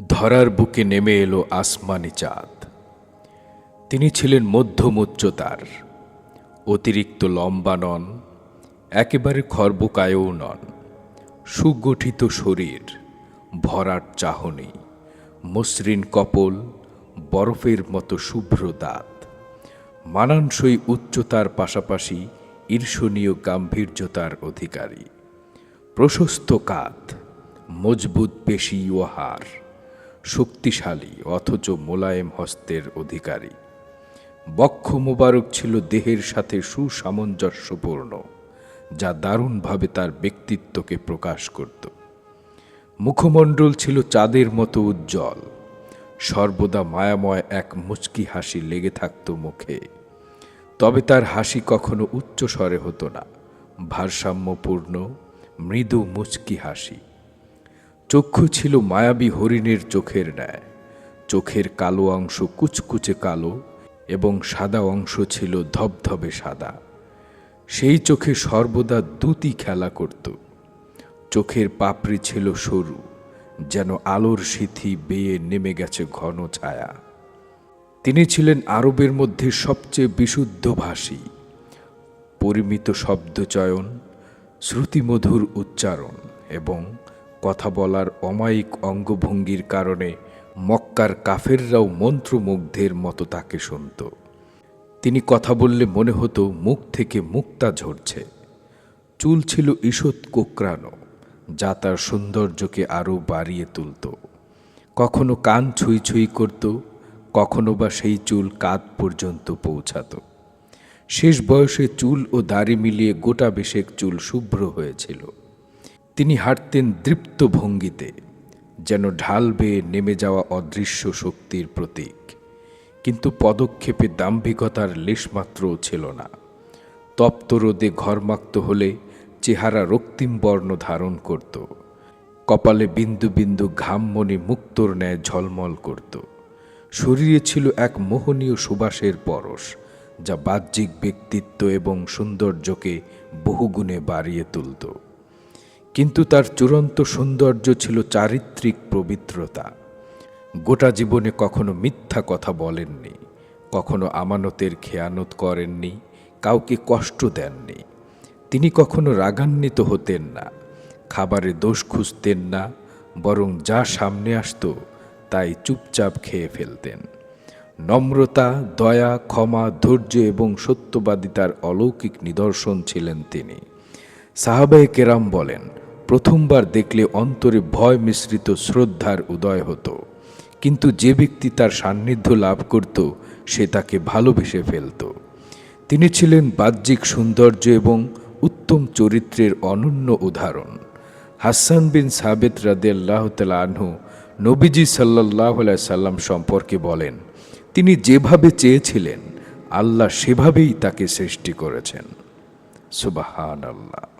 ধরার বুকে নেমে এলো আসমানি চাঁদ। তিনি ছিলেন মধ্যম উচ্চতার অতিরিক্ত লম্বা নন, একেবারে খর্বকায়ও নন। সুগঠিত শরীর, ভরাট চাহনি, মসৃণ কপল, বরফের মতো শুভ্র দাঁত। মানানসই উচ্চতার পাশাপাশি ঈর্ষণীয় গাম্ভীর্যতার অধিকারী। প্রশস্ত কাত, মজবুত পেশি ও হাড়। শক্তিশালী, অথচ মোলায়েম হস্তের অধিকারী। বক্ষ মোবারক ছিল দেহের সাথে সুসামঞ্জস্যপূর্ণ, যা দারুণভাবে তার ব্যক্তিত্বকে প্রকাশ করত। মুখমণ্ডল ছিল চাঁদের মতো উজ্জ্বল। সর্বদা মায়াময় এক মুচকি হাসি লেগে থাকত মুখে। তবে তার হাসি কখনো উচ্চ স্বরে হতো না। ভারসাম্যপূর্ণ, মৃদু মুচকি হাসি। চক্ষু ছিল মায়াবী হরিণের চোখের ন্যায়। চোখের কালো অংশ কুচকুচে কালো এবং সাদা অংশ ছিল ধবধবে সাদা। সেই চোখে সর্বদা দুটি খেলা করত। চোখের পাপড়ি ছিল সরু, যেন আলোর সিথি বেয়ে নেমে গেছে ঘন ছায়া। তিনি ছিলেন আরবের মধ্যে সবচেয়ে বিশুদ্ধভাষী। পরিমিত শব্দচয়ন, শ্রুতিমধুর উচ্চারণ এবং কথা বলার অমায়িক অঙ্গভঙ্গির কারণে মক্কার কাফেররাও মন্ত্রমুগ্ধের মতো তাকে শুনত। তিনি কথা বললে মনে হতো মুখ থেকে মুক্তা ঝরছে। চুল ছিল ঈষৎ কোকড়ানো, যা তার সৌন্দর্যকে আরও বাড়িয়ে তুলত। কখনো কান ছুঁই ছুঁই করত, কখনো বা সেই চুল কাঁধ পর্যন্ত পৌঁছাতো। শেষ বয়সে চুল ও দাড়ি মিলিয়ে গোটা বেশেক চুল শুভ্র হয়েছিল। তিনি হাঁটতেন দৃপ্ত ভঙ্গিতে, যেন ঢাল বেয়ে নেমে যাওয়া অদৃশ্য শক্তির প্রতীক। কিন্তু পদক্ষেপে দাম্ভিকতার লেশমাত্রও ছিল না। তপ্ত রোদে ঘরমাক্ত হলে চেহারা রক্তিম বর্ণ ধারণ করত। কপালে বিন্দু বিন্দু ঘামমণি মুক্তোর ন্যায় ঝলমল করত। শরীরে ছিল এক মোহনীয় সুবাসের পরশ, যা বাহ্যিক ব্যক্তিত্ব এবং সৌন্দর্যকে বহুগুণে বাড়িয়ে তুলত। কিন্তু তার চূড়ান্ত সৌন্দর্য ছিল চারিত্রিক পবিত্রতা। গোটা জীবনে কখনো মিথ্যা কথা বলেননি, কখনো আমানতের খেয়ানত করেননি, কাউকে কষ্ট দেননি। তিনি কখনো রাগান্বিত হতেন না, খাবারে দোষ খুঁজতেন না, বরং যা সামনে আসতো তাই চুপচাপ খেয়ে ফেলতেন। নম্রতা, দয়া, ক্ষমা, ধৈর্য এবং সত্যবাদিতার অলৌকিক নিদর্শন ছিলেন তিনি। সাহাবে কেরাম বলেন প্রথমবার দেখলে অন্তরে ভয় মিশ্রিত শ্রদ্ধার উদয় হতো। কিন্তু যে ব্যক্তি তার সান্নিধ্য লাভ করত, সে তাকে ভালোবেসে ফেলত। তিনি ছিলেন বাহ্যিক সৌন্দর্য এবং উত্তম চরিত্রের অনন্য উদাহরণ। হাসান বিন সাবেত রাদিয়াল্লাহ তালা আনহু নবীজি সাল্লাহ সাল্লাম সম্পর্কে বলেন, তিনি যেভাবে চেয়েছিলেন, আল্লাহ সেভাবেই তাকে সৃষ্টি করেছেন। সুবাহান আল্লাহ